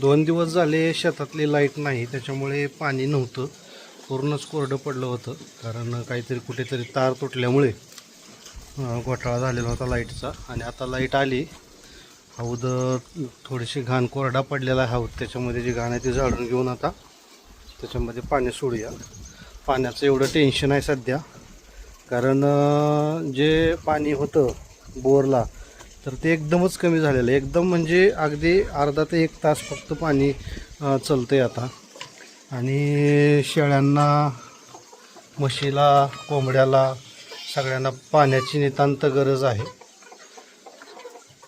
दोन दिवस झाले शेतातली लाइट नाही त्याच्यामुळे पाणी नव्हतं. पूर्णच कोरडं पडलं होतं. कारण काहीतरी कुठेतरी तार तुटल्यामुळे घोटाळा झालेला होता लाईटचा. आणि आता लाइट आली. हौद थोडीशी घाण कोरडा पडलेला आहे. हौद त्याच्यामध्ये जी घाण आहे ती झाडून घेऊन आता त्याच्यामध्ये पाणी सोडूया. पाण्याचं एवढं टेन्शन आहे सध्या. कारण जे पाणी होतं बोरला तर ते एकदमच कमी झालेलं आहे. एकदम म्हणजे अगदी अर्धा ते एक तास फक्त पाणी चालतं आहे आता. आणि शेळ्यांना म्हशीला कोंबड्याला सगळ्यांना पाण्याची नितांत गरज आहे.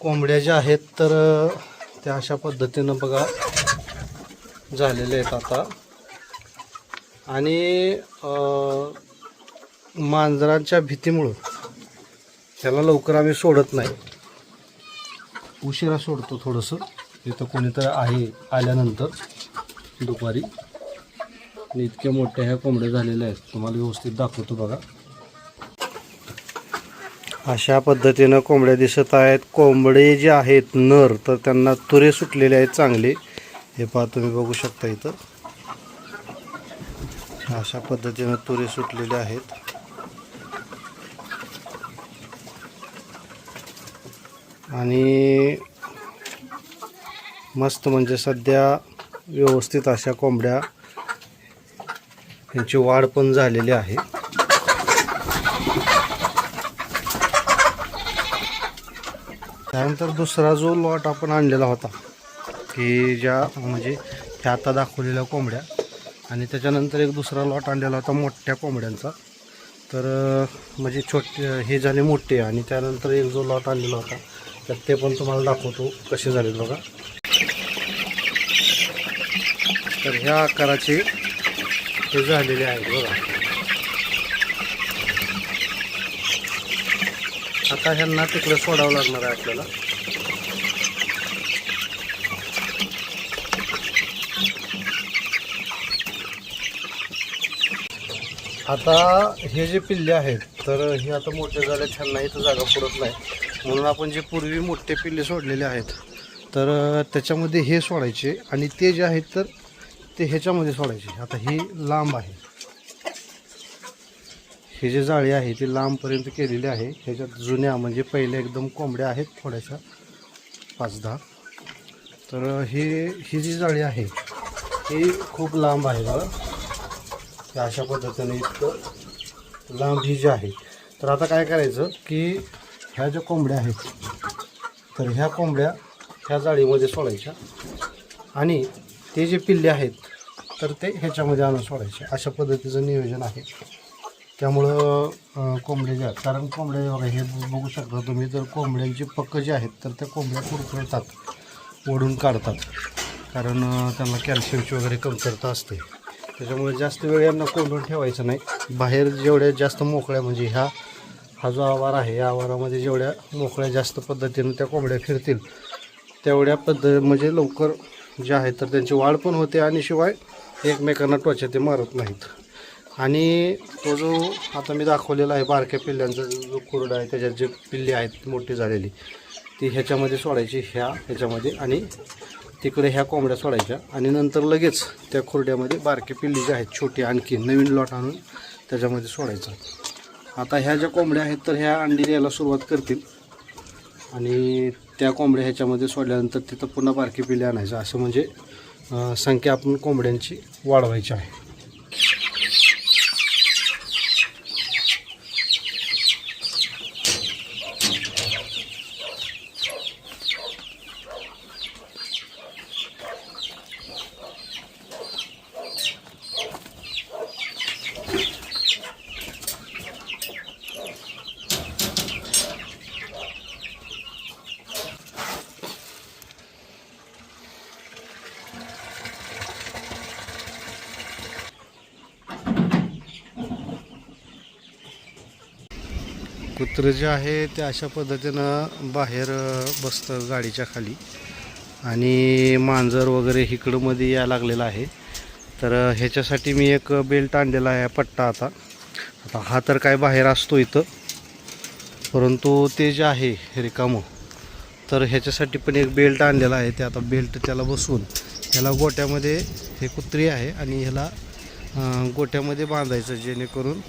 कोंबड्या ज्या आहेत तर त्या अशा पद्धतीनं बघा झालेल्या आहेत आता. आणि मांजरांच्या भीतीमुळं त्याला लवकर आम्ही सोडत नाही. उशिरा सोडतो थोडंसं. इथं कोणीतरी आहे आल्यानंतर दुपारी. इतक्या मोठ्या ह्या कोंबड्या झालेल्या आहेत. तुम्हाला व्यवस्थित दाखवतो बघा. अशा पद्धतीनं कोंबड्या दिसत आहेत. कोंबडे जे आहेत नर तर त्यांना तुरे सुटलेले आहेत चांगले. हे पहा तुम्ही बघू शकता इथं. अशा पद्धतीनं तुरे सुटलेले आहेत. आणि मस्त म्हणजे सध्या व्यवस्थित अशा कोंबड्या यांची वाढ पण झालेली आहे. त्यानंतर दुसरा जो लॉट आपण आणलेला होता की ज्या म्हणजे त्या आता दाखवलेल्या कोंबड्या आणि त्याच्यानंतर एक दुसरा लॉट आणलेला होता मोठ्या कोंबड्यांचा. तर म्हणजे छोटे हे झाले मोठे आणि त्यानंतर एक जो लॉट आणलेला होता तर ते पण तुम्हाला दाखवतो कसे झाले बघा. तर ह्या आकाराचे हे झालेले आहेत बघा. आता ह्यांना तिकडे सोडावं लागणार आहे आपल्याला. आता हे जे पिल्ले आहेत तर हे आता मोठे झाले त्यांना इथं जागा पुरत नाही. म्हणून आपण जे पूर्वी मोठे पिल्ले सोडलेले आहेत तर त्याच्यामध्ये हे सोडायचे आणि ते जे आहेत तर ते ह्याच्यामध्ये सोडायचे. आता ही लांब आहे. हे जे जाळी आहे ती लांबपर्यंत केलेली आहे. ह्याच्यात जुन्या म्हणजे पहिले एकदम कोंबड्या आहेत थोड्याशा पाच दहा तर हे ही जी जाळी आहे ही खूप लांब आहे बघा. अशा पद्धतीने इतकं लांब ही जी आहे. तर आता काय करायचं की ह्या ज्या कोंबड्या आहेत तर ह्या कोंबड्या ह्या जाळीमध्ये सोडायच्या. आणि ते जे पिल्ले आहेत तर ते ह्याच्यामध्ये आणून सोडायचे. अशा पद्धतीचं नियोजन आहे. त्यामुळं कोंबड्या ज्या आहेत कारण कोंबड्या बघा हे बघू शकता तुम्ही जर कोंबड्यांची पक्क जे आहेत तर त्या कोंबड्या कुरकुरतात ओढून काढतात. कारण त्यांना कॅल्शियमची वगैरे कमतरता असते. त्याच्यामुळे जास्त वेळ यांना कोंडून ठेवायचं नाही. बाहेर जेवढ्या जास्त मोकळ्या म्हणजे ह्या हा जो आवार आहे. या आवारामध्ये जेवढ्या मोकळ्या जास्त पद्धतीनं त्या कोंबड्या फिरतील तेवढ्या पद्ध म्हणजे लवकर जे आहेत तर त्यांची वाढ पण होते आणि शिवाय एकमेकांना त्वचा ते मारत नाहीत. आणि तो जो आता मी दाखवलेला आहे बारक्या पिल्ल्यांचा जो जो कुरडा आहे त्याच्यात जे पिल्ले आहेत मोठी झालेली ती ह्याच्यामध्ये सोडायची ह्या ह्याच्यामध्ये आणि तिकडे ह्या कोंबड्या सोडायच्या. आणि नंतर लगेच त्या खुर्ड्यामध्ये बारके पिल्ली जे आहेत छोटी आणखी नवीन लॉट आणून त्याच्यामध्ये सोडायचं. आता ह्या ज्या कोंबड्या आहेत तर ह्या अंडी द्यायला सुरुवात करतील. आणि त्या कोंबड्या ह्याच्यामध्ये सोडल्यानंतर तिथं पुन्हा बारकी पिल्ले आणायचं. असं म्हणजे संख्या आपण कोंबड्यांची वाढवायची आहे. कुत्रं जे आहे ते अशा पद्धतीनं बाहेर बसतं गाडीच्या खाली. आणि मांजर वगैरे इकडं मध्ये लागलेलं आहे. तर ह्याच्यासाठी मी एक बेल्ट आणलेला आहे पट्टा आता. आता हा तर काय बाहेर असतो इथं. परंतु ते जे आहे रिकामं तर ह्याच्यासाठी पण एक बेल्ट आणलेला आहे. ते आता बेल्ट त्याला बसवून ह्याला गोट्यामध्ये हे कुत्री आहे आणि ह्याला गोट्यामध्ये बांधायचं जेणेकरून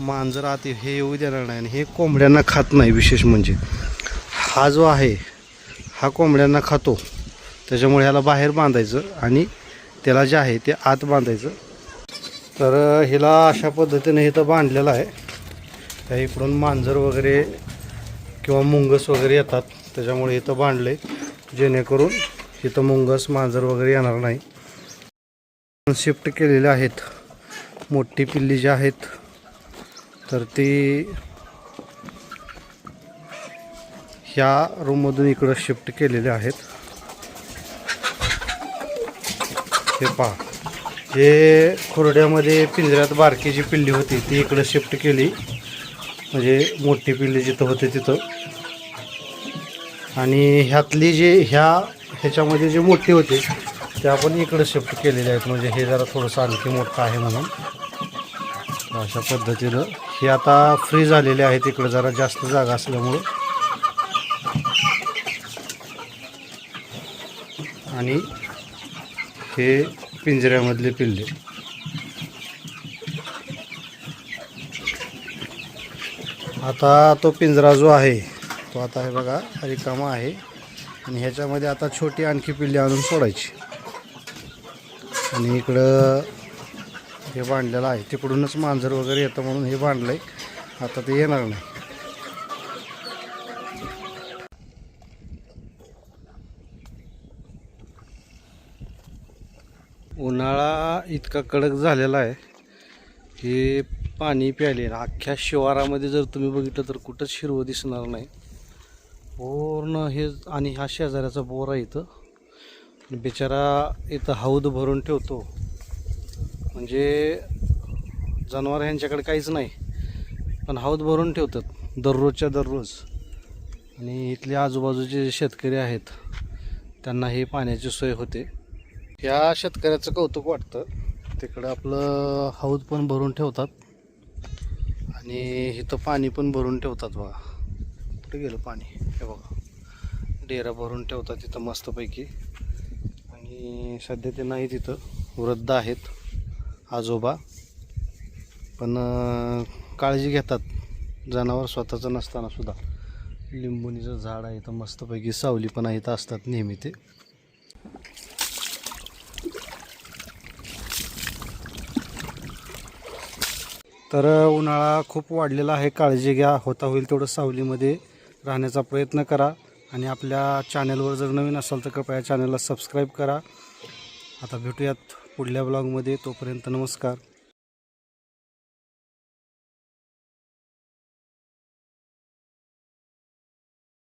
मांजर आत हे येऊ देणार नाही आणि हे कोंबड्यांना खात नाही विशेष म्हणजे. हा जो आहे हा कोंबड्यांना खातो. त्याच्यामुळे ह्याला बाहेर बांधायचं आणि त्याला जे आहे ते आत बांधायचं. तर हिला अशा पद्धतीने इथं बांधलेलं आहे. त्या इकडून मांजर वगैरे किंवा मुंगस वगैरे येतात. त्याच्यामुळे इथं बांधले जेणेकरून इथं मुंगस मांजर वगैरे येणार नाही. शिफ्ट केलेले आहेत. मोठी पिल्ली जी आहेत तर ती ह्या रूममधून इकडं शिफ्ट केलेले आहेत. हे पहा. हे खुरड्यामध्ये पिंजऱ्यात बारकी जी पिल्ली होती ती इकडं शिफ्ट केली. म्हणजे मोठी पिल्ली जिथं होते तिथं. आणि ह्यातली जे ह्या ह्याच्यामध्ये जे मोठी होते ते आपण इकडं शिफ्ट केलेले आहेत. म्हणजे हे जरा थोडंसं आणखी मोठं आहे म्हणून. अशा पद्धतीनं. हे आता फ्री झालेले आहेत इकडं जरा जास्त जागा असल्यामुळं. आणि हे पिंजऱ्यामधले पिल्ले. आता तो पिंजरा जो आहे तो आता हे बघा रिकामा आहे. आणि ह्याच्यामध्ये आता छोटी आणखी पिल्ली आणून सोडायची. आणि इकडं हे बांधलेलं आहे. तिकडूनच मांजर वगैरे येतं म्हणून हे बांधलं आहे आता ते येणार नाही. उन्हाळा इतका कडक झालेला आहे की पाणी प्यायले अख्ख्या शिवारामध्ये जर तुम्ही बघितलं तर कुठंच शिरवं दिसणार नाही. पूर्ण हे आणि हा शेजाऱ्याचा बोर आहे इथं. बिचारा इथं हौद भरून ठेवतो. म्हणजे जनावर ह्यांच्याकडे काहीच नाही. पण हौद भरून ठेवतात दररोजच्या दररोज. आणि इथले आजूबाजूचे जे शेतकरी आहेत त्यांना ही पाण्याची सोय होते. ह्या शेतकऱ्याचं कौतुक वाटतं. तिकडं आपलं हौद पण भरून ठेवतात. आणि इथं पाणी पण भरून ठेवतात बघा. कुठे गेलं पाणी? हे बघा. डेरा भरून ठेवतात तिथं मस्तपैकी. आणि सध्या ते नाही तिथं. वृद्ध आहेत. आजोबा. पण काळजी घेतात. जनावर स्वतःचं नसताना सुद्धा. लिंबुनीचं झाड आहे इथं मस्तपैकी सावली पण आहे इथं असतात नेहमी ते. तर उन्हाळा खूप वाढलेला आहे. काळजी घ्या होता होईल तेवढं सावलीमध्ये राहण्याचा प्रयत्न करा. आणि आपल्या चॅनलवर जर नवीन असाल तर कृपया चॅनलला सबस्क्राईब करा. आता भेटूयात पुढल्या ब्लॉगमध्ये तोपर्यंत नमस्कार.